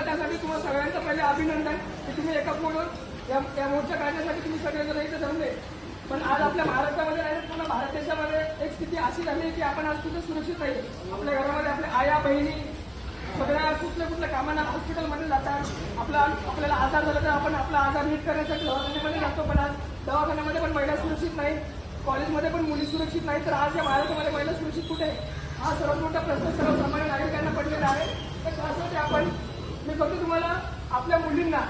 मला त्यासाठी तुम्हाला सगळ्यांचं पहिले अभिनंदन की तुम्ही एका म्हणून या या मोर्चा काढण्यासाठी तुम्ही सगळेजण इथे जमले. पण आज आपल्या महाराष्ट्रामध्ये आहे पूर्ण भारत देशामध्ये एक स्थिती अशी झाली आहे की आपण आज कुठे सुरक्षित आहे आपल्या घरामध्ये आपल्या आया बहिणी सगळ्या कुठल्या कुठल्या कामांना हॉस्पिटलमध्ये जातात. आपला आपल्याला आजार झाला तर आपण आपला आजार नीट करण्यासाठी दवाखान्यामध्ये जातो पण आज दवाखान्यामध्ये पण महिला सुरक्षित नाही. कॉलेजमध्ये पण मुली सुरक्षित नाही तर आज या भारतामध्ये महिला सुरक्षित कुठे? आहे? हा सर्वात मोठा प्रश्न सर्वसामान्य नागरिकांना पडलेला आहे. तर त्यासाठी आपण मी फक्त तुम्हाला आपल्या मुलींना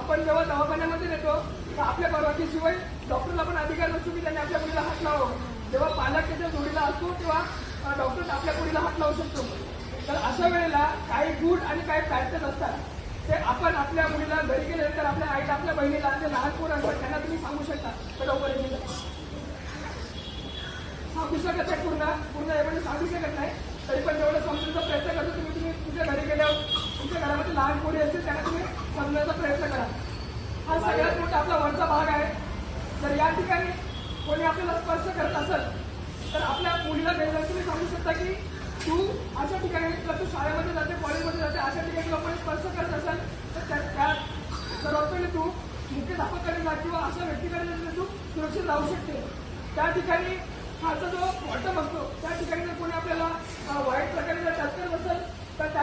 आपण जेव्हा दवाखान्यामध्ये नेतो तर आपल्या परवानगीशिवाय डॉक्टरला पण अधिकार नसतो की त्यांनी आपल्या मुलीला हात लावावं. जेव्हा पालक त्याच्या जोडीला असतो तेव्हा डॉक्टर आपल्या मुलीला हात लावू शकतो. तर अशा वेळेला काही गुड आणि काही पॅटर्न असतात. ते आपण आपल्या मुलीला घरी गेल्यानंतर आपल्या आईला आपल्या बहिणीला जे लहान पोरं असतात त्यांना तुम्ही सांगू शकता. तर लवकर सांगू शकत नाही पूर्ण पूर्ण एवढं सांगू शकत नाही. तरी पण जेवढं समजूनचा प्रयत्न करतो तुम्ही तुम्ही तुमच्या घरी गेल्यावर तुमच्या घरामध्ये लहान पोरी असतील त्यांना तुम्ही समजण्याचा प्रयत्न करा. हा सगळ्यात मोठा आपला वरचा भाग आहे. तर या ठिकाणी कोणी आपल्याला स्पर्श करत असेल तर आपल्या मुलीला गेल्यावर तुम्ही सांगू शकता की तू अशा ठिकाणी जर तू शाळेमध्ये जाते कॉलेजमध्ये जाते अशा ठिकाणी लोकांनी स्पर्श करत असेल तर त्या त्या तू मुख्याध्यापकाकडे जा किंवा अशा व्यक्तीकडे तू सुरक्षित राहू शकते. त्या ठिकाणी खालचा जो बॉटम असतो त्या ठिकाणी जर कोणी आपल्याला अ, वाईट प्रकारे जर टच करत असेल तर त्या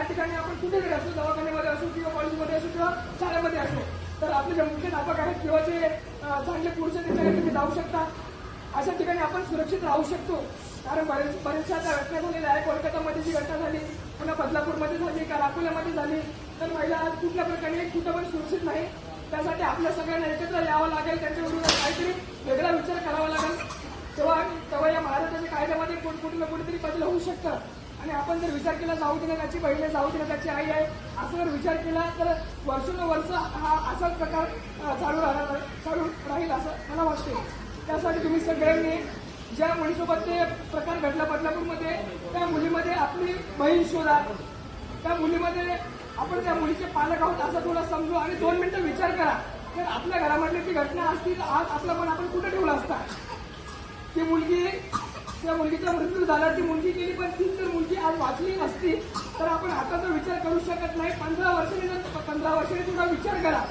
कुठेतरी असो दवाखान्यामध्ये असो किंवा कॉलेजमध्ये असो किंवा शाळेमध्ये असो तर आपले जे मुख्याध्यापक आहेत किंवा जे चांगले पुरुष आहेत त्याच्याकडे तुम्ही जाऊ शकता. अशा ठिकाणी आपण सुरक्षित राहू शकतो. कारण बरेच बऱ्याचशा आता घटना झालेल्या आहे कोलकातामध्ये जी घटना झाली पुन्हा बदलापूरमध्ये झाली का अकोल्यामध्ये झाली तर महिला आज कुठल्या प्रकारे कुठं पण सुरक्षित नाही. त्यासाठी आपल्या सगळ्यांना एकत्र यावं लागेल. त्यांच्या काहीतरी वेगळा विचार करावा लागेल. तेव्हा तेव्हा या महाराष्ट्राच्या कायद्यामध्ये कुठे कुठलं ना कुठेतरी बदल होऊ शकतं. आणि आपण जर विचार केला जाऊ दिला त्याची बहीण आहे जाऊ दिला त्याची आई आहे असं जर विचार केला तर वर्षानुवर्ष हा असाच प्रकार चालू राहणार चालू राहील असं मला वाटते. त्यासाठी तुम्ही सगळ्यांनी ज्या मुलीसोबत ते प्रकार घडला बदलापूरमध्ये त्या मुलीमध्ये आपली बहीण शोधा. त्या मुलीमध्ये आपण त्या मुलीचे पालक आहोत असं थोडं समजू आणि दोन मिनिटं विचार करा. तर आपल्या घरामधली ती घटना असती तर आज आपला पण आपण कुठं ठेवला असता? ती मुलगी त्या मुलगीचा मृत्यू झाला ती मुलगी गेली पण ती असती तर आपण आताचा विचार करू शकत नाही. पंधरा वर्षांनी जर पंधरा वर्षांनी तुझा विचार करा.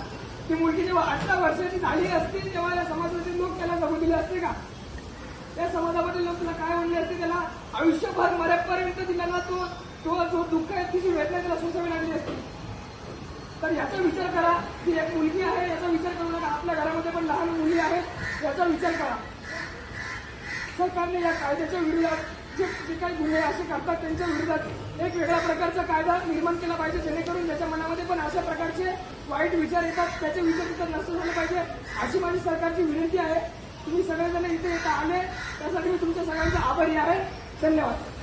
ती मुलगी जेव्हा अठरा वर्षाची झाली असती तेव्हा या समाजाचे लोक त्याला जगू दिले असते का? त्या समाजामधील लोक तुला काय म्हणले असते त्याला? आयुष्यभर मरेपर्यंत तिला तो तो जो दुःख आहे तिची वेदना त्याला सोसावी लागली असते. तर याचा विचार करा. की एक मुलगी आहे याचा विचार करू नका. आपल्या घरामध्ये पण लहान मुली आहेत याचा विचार करा. सरकारने या कायद्याच्या विरोधात जे जे काही गुन्हे असे करतात त्यांच्या विरोधात एक वेगळ्या प्रकारचा कायदा निर्माण केला पाहिजे जेणेकरून त्याच्या मनामध्ये पण अशा प्रकारचे वाईट विचार येतात. त्याचे विचार तिथं नष्ट झाले पाहिजे. अशी माझी सरकारची विनंती आहे. तुम्ही सगळेजण इथे येता आले. त्यासाठी मी तुमच्या सगळ्यांचा आभारी आहे. धन्यवाद.